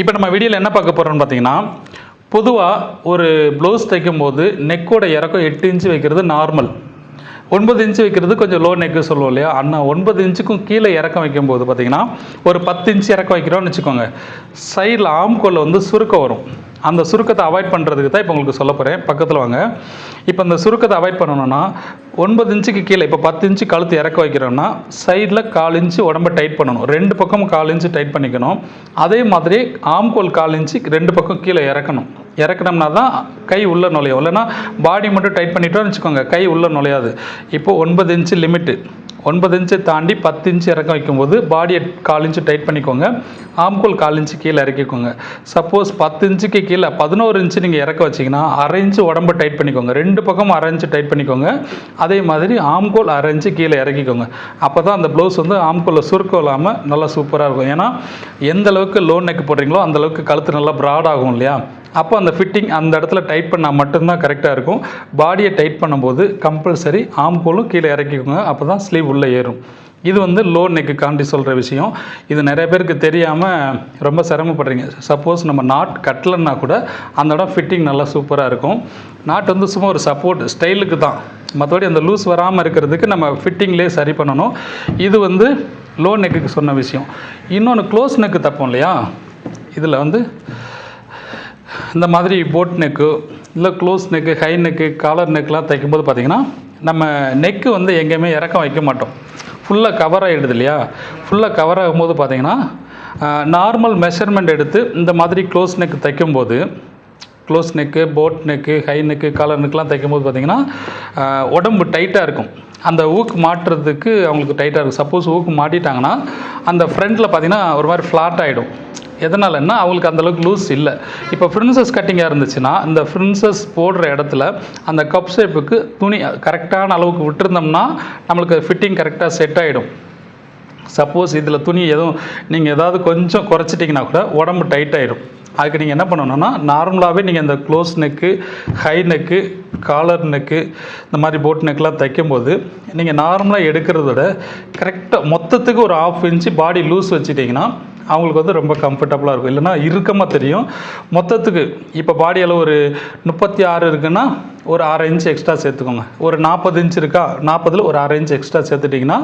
இப்போ நம்ம வீடியோவில் என்ன பார்க்க போகிறோம்னு பார்த்தீங்கன்னா பொதுவாக ஒரு ப்ளவுஸ் தைக்கும்போது நெக்கோட இறக்கம் எட்டு இன்ச்சு வைக்கிறது நார்மல் ஒன்பது இன்ச்சு வைக்கிறது கொஞ்சம் லோ நெக்கு சொல்லுவோம் இல்லையா? அண்ணா ஒன்பது இன்ச்சுக்கும் கீழே இறக்கம் வைக்கும்போது பார்த்தீங்கன்னா ஒரு பத்து இன்ச்சு இறக்கம் வைக்கிறோம்னு வச்சுக்கோங்க. சைடில் ஆம்கோலில் வந்து சுருக்கம் வரும். அந்த சுருக்கத்தை அவாய்ட் பண்ணுறதுக்கு தான் இப்போ உங்களுக்கு சொல்ல போகிறேன் பக்கத்தில் வாங்க. இப்போ இந்த சுருக்கத்தை அவாய்ட் பண்ணணும்னா ஒன்பது இன்ச்சுக்கு கீழே இப்போ பத்து இன்ச்சு கழுத்து இறக்க வைக்கிறோம்னா சைடில் கால் இன்ச்சு உடம்ப டைட் பண்ணணும். ரெண்டு பக்கமும் கால் இன்ச்சு டைட் பண்ணிக்கணும். அதே மாதிரி ஆம்கோல் கால் இன்ச்சு ரெண்டு பக்கம் கீழே இறக்கணும். இறக்கணும்னா தான் கை உள்ளே நுழையும். இல்லைன்னா பாடி மட்டும் டைட் பண்ணிட்டோம்னு வச்சுக்கோங்க கை உள்ளே நுழையாது. இப்போ ஒன்பது இன்ச்சு லிமிட்டு ஒன்பது இன்ச்சை தாண்டி பத்து இன்ச்சு இறக்கம் வைக்கும்போது பாடியை கால் இன்ச்சு டைட் பண்ணிக்கோங்க. ஆம்கோல் கால் இன்ச்சு கீழே இறக்கிக்கோங்க. சப்போஸ் பத்து இன்ச்சுக்கு கீழே பதினோரு இன்ச்சு நீங்கள் இறக்க வச்சிங்கன்னா அரை இன்ச்சு உடம்பு டைட் பண்ணிக்கோங்க. ரெண்டு பக்கமும் அரை இன்ச்சு டைட் பண்ணிக்கோங்க. அதே மாதிரி ஆம்கோல் அரை இன்ச்சு கீழே இறக்கிக்கோங்க. அப்போ தான் அந்த ப்ளவுஸ் வந்து ஆம்கோலில் சுருக்கம் இல்லாமல் நல்லா சூப்பராக இருக்கும். ஏன்னா எந்த அளவுக்கு லோ நெக் போடுறீங்களோ அந்தளவுக்கு கழுத்து நல்லா ப்ராட் ஆகும் இல்லையா? அப்போ அந்த ஃபிட்டிங் அந்த இடத்துல டைட் பண்ணால் மட்டும்தான் கரெக்டாக இருக்கும். பாடியை டைட் பண்ணும்போது கம்பல்சரி ஆம்கோலும் கீழே இறக்கிக்கோங்க. அப்போ தான் ஸ்லீவ் உள்ளே ஏறும். இது வந்து லோ நெக்கு காண்டி சொல்கிற விஷயம். இது நிறைய பேருக்கு தெரியாமல் ரொம்ப சிரமப்படுறீங்க. சப்போஸ் நம்ம நாட் கட்டலைன்னா கூட அந்த இடம் ஃபிட்டிங் நல்லா சூப்பராக இருக்கும். நாட் வந்து சும்மா ஒரு சப்போர்ட் ஸ்டைலுக்கு தான். மற்றபடி அந்த லூஸ் வராமல் இருக்கிறதுக்கு நம்ம ஃபிட்டிங்லேயே சரி பண்ணணும். இது வந்து லோ நெக்குக்கு சொன்ன விஷயம். இன்னொன்று க்ளோஸ் நெக்கு தப்போம் இல்லையா? இதில் வந்து இந்த மாதிரி போட் நெக்கு இல்லை close neck high neck collar நெக்லாம் தைக்கும்போது பார்த்தீங்கன்னா நம்ம நெக்கு வந்து எங்கேயுமே இறக்கம் வைக்க மாட்டோம். ஃபுல்லாக கவர் ஆகிடுது இல்லையா? ஃபுல்லாக கவர் ஆகும்போது பார்த்தீங்கன்னா நார்மல் மெஷர்மெண்ட் எடுத்து இந்த மாதிரி க்ளோஸ் நெக் தைக்கும்போது close neck boat neck high neck collar நெக்லாம் தைக்கும்போது பார்த்தீங்கன்னா உடம்பு டைட்டாக இருக்கும். அந்த ஊக்கு மாட்டுறதுக்கு அவங்களுக்கு டைட்டாக இருக்கும். சப்போஸ் ஊக்கு மாட்டிட்டாங்கன்னா அந்த ஃப்ரண்ட்டில் பார்த்தீங்கன்னா ஒரு மாதிரி ஃப்ளாட் ஆகிடும் எதனாலன்னா அவங்களுக்கு அந்த அளவுக்கு லூஸ் இல்லை. இப்போ ஃப்ரின்சஸ் கட்டிங்காக இருந்துச்சுன்னா இந்த ஃப்ரின்சஸ் போடுற இடத்துல அந்த கப் ஷேப்புக்கு துணி கரெக்டான அளவுக்கு விட்டுருந்தோம்னா நம்மளுக்கு ஃபிட்டிங் கரெக்டாக செட் ஆகிடும் சப்போஸ் இதில் துணி எதுவும் நீங்கள் ஏதாவது கொஞ்சம் குறைச்சிட்டிங்கன்னா கூட உடம்பு டைட் ஆகிடும் அதுக்கு நீங்கள் என்ன பண்ணணும்னா நார்மலாகவே நீங்கள் இந்த close neck high neck collar neck இந்த மாதிரி போட் நெக்லாம் தைக்கும்போது நீங்கள் நார்மலாக எடுக்கிறத விட கரெக்டாக மொத்தத்துக்கு ஒரு ஆஃப் இன்ச்சு பாடி லூஸ் வச்சுட்டிங்கன்னா அவங்களுக்கு வந்து ரொம்ப கம்ஃபர்டபுளாக இருக்கும். இல்லைன்னா இறுக்கமாக தெரியும். மொத்தத்துக்கு இப்போ பாடி அளவு ஒரு முப்பத்தி ஆறு இருக்குன்னா ஒரு அரை இன்ச் எக்ஸ்ட்ரா சேர்த்துக்கோங்க. ஒரு நாற்பது இன்ச் இருக்கா நாற்பதில் ஒரு அரை இன்ச் எக்ஸ்ட்ரா சேர்த்துட்டிங்கன்னா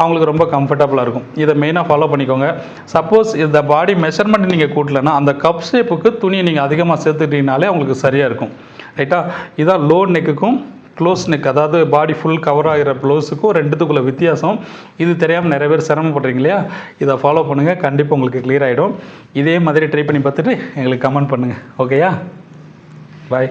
அவங்களுக்கு ரொம்ப கம்ஃபர்டபுளாக இருக்கும். இதை மெயினாக ஃபாலோ பண்ணிக்கோங்க. சப்போஸ் இந்த பாடி மெஷர்மெண்ட் நீங்கள் கூட்டலைன்னா அந்த கப் ஷேப்புக்கு துணியை நீங்கள் அதிகமாக சேர்த்துட்டிங்கனாலே அவங்களுக்கு சரியாக இருக்கும். ரைட்டா இதான் லோ நெக்குக்கும் க்ளோஸ் நெக் அதாவது பாடி ஃபுல் கவர் ஆகிற ப்ளவுஸுக்கும் ரெண்டுத்துக்குள்ள வித்தியாசம். இது தெரியாமல் நிறைய பேர் சிரமப்படுறீங்க இல்லையா? இதை ஃபாலோ பண்ணுங்கள் கண்டிப்பாக உங்களுக்கு கிளியர் ஆகிடும் இதே மாதிரி ட்ரை பண்ணி பார்த்துட்டு எங்களுக்கு கமெண்ட் பண்ணுங்கள் ஓகேயா பாய்